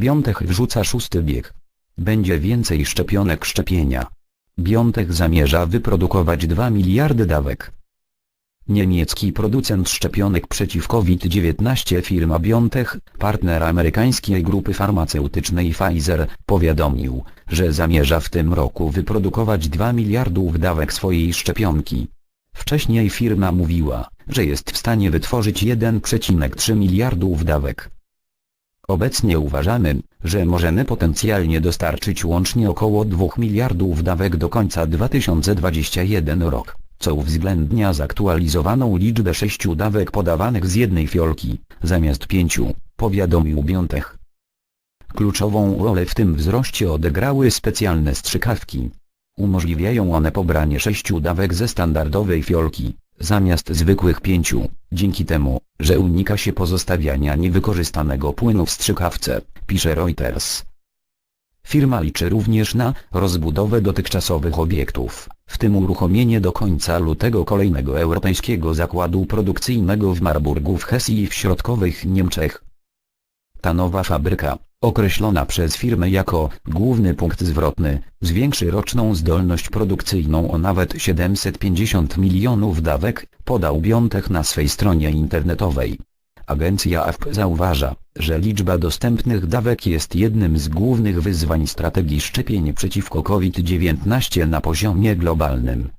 Biątek wrzuca szósty bieg. Będzie więcej szczepionek szczepienia. Biątek zamierza wyprodukować 2 miliardy dawek. Niemiecki producent szczepionek przeciw COVID-19 firma BioNTech, partner amerykańskiej grupy farmaceutycznej Pfizer, powiadomił, że zamierza w tym roku wyprodukować 2 miliardów dawek swojej szczepionki. Wcześniej firma mówiła, że jest w stanie wytworzyć 1,3 miliardów dawek. Obecnie uważamy, że możemy potencjalnie dostarczyć łącznie około 2 miliardów dawek do końca 2021 rok, co uwzględnia zaktualizowaną liczbę 6 dawek podawanych z jednej fiolki, zamiast 5, powiadomił Biontech. Kluczową rolę w tym wzroście odegrały specjalne strzykawki. Umożliwiają one pobranie 6 dawek ze standardowej fiolki, zamiast zwykłych 5, dzięki temu, że unika się pozostawiania niewykorzystanego płynu w strzykawce, pisze Reuters. Firma liczy również na rozbudowę dotychczasowych obiektów, w tym uruchomienie do końca lutego kolejnego europejskiego zakładu produkcyjnego w Marburgu w Hesji w środkowych Niemczech. Ta nowa fabryka, określona przez firmę jako główny punkt zwrotny, zwiększy roczną zdolność produkcyjną o nawet 750 milionów dawek, podał Biontech na swej stronie internetowej. Agencja AFP zauważa, że liczba dostępnych dawek jest jednym z głównych wyzwań strategii szczepień przeciwko COVID-19 na poziomie globalnym.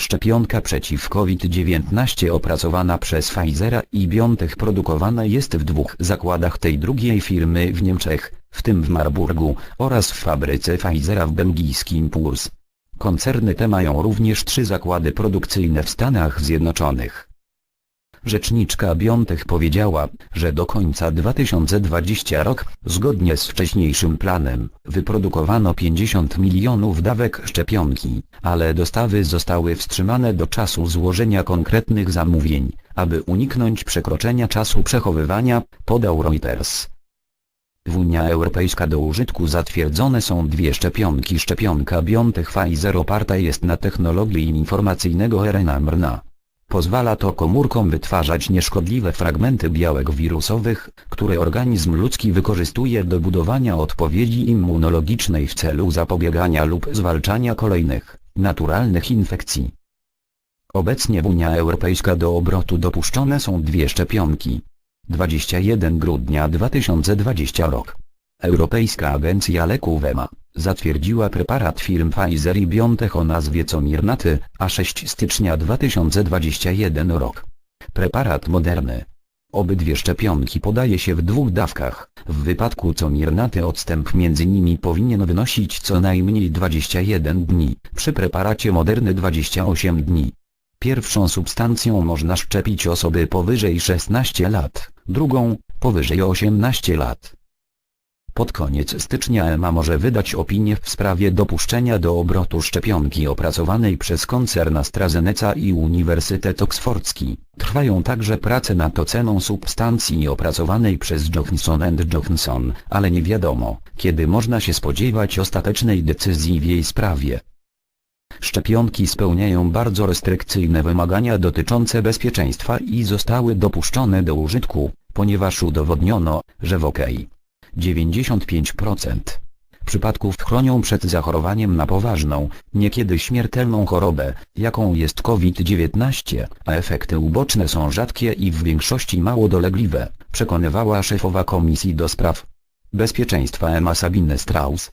Szczepionka przeciw COVID-19 opracowana przez Pfizera i BioNTech produkowana jest w dwóch zakładach tej drugiej firmy w Niemczech, w tym w Marburgu, oraz w fabryce Pfizera w belgijskim Puls. Koncerny te mają również trzy zakłady produkcyjne w Stanach Zjednoczonych. Rzeczniczka Biontech powiedziała, że do końca 2020 rok, zgodnie z wcześniejszym planem, wyprodukowano 50 milionów dawek szczepionki, ale dostawy zostały wstrzymane do czasu złożenia konkretnych zamówień, aby uniknąć przekroczenia czasu przechowywania, podał Reuters. W Unia Europejska do użytku zatwierdzone są dwie szczepionki. Szczepionka BioNTech Pfizer oparta jest na technologii informacyjnego RNA-mRNA. Pozwala to komórkom wytwarzać nieszkodliwe fragmenty białek wirusowych, które organizm ludzki wykorzystuje do budowania odpowiedzi immunologicznej w celu zapobiegania lub zwalczania kolejnych, naturalnych infekcji. Obecnie w Unia Europejska do obrotu dopuszczone są dwie szczepionki. 21 grudnia 2020 rok. Europejska Agencja Leków EMA zatwierdziła preparat firm Pfizer i BioNTech o nazwie Comirnaty, a 6 stycznia 2021 rok. Preparat moderny. Obydwie szczepionki podaje się w dwóch dawkach. W wypadku Comirnaty odstęp między nimi powinien wynosić co najmniej 21 dni, przy preparacie moderny 28 dni. Pierwszą substancją można szczepić osoby powyżej 16 lat, drugą, powyżej 18 lat. Pod koniec stycznia EMA może wydać opinię w sprawie dopuszczenia do obrotu szczepionki opracowanej przez koncern AstraZeneca i Uniwersytet Oksfordzki. Trwają także prace nad oceną substancji opracowanej przez Johnson Johnson, ale nie wiadomo, kiedy można się spodziewać ostatecznej decyzji w jej sprawie. Szczepionki spełniają bardzo restrykcyjne wymagania dotyczące bezpieczeństwa i zostały dopuszczone do użytku, ponieważ udowodniono, że w OK. 95% przypadków chronią przed zachorowaniem na poważną, niekiedy śmiertelną chorobę, jaką jest COVID-19, a efekty uboczne są rzadkie i w większości mało dolegliwe, przekonywała szefowa Komisji do Spraw Bezpieczeństwa Emma Sabine Strauss.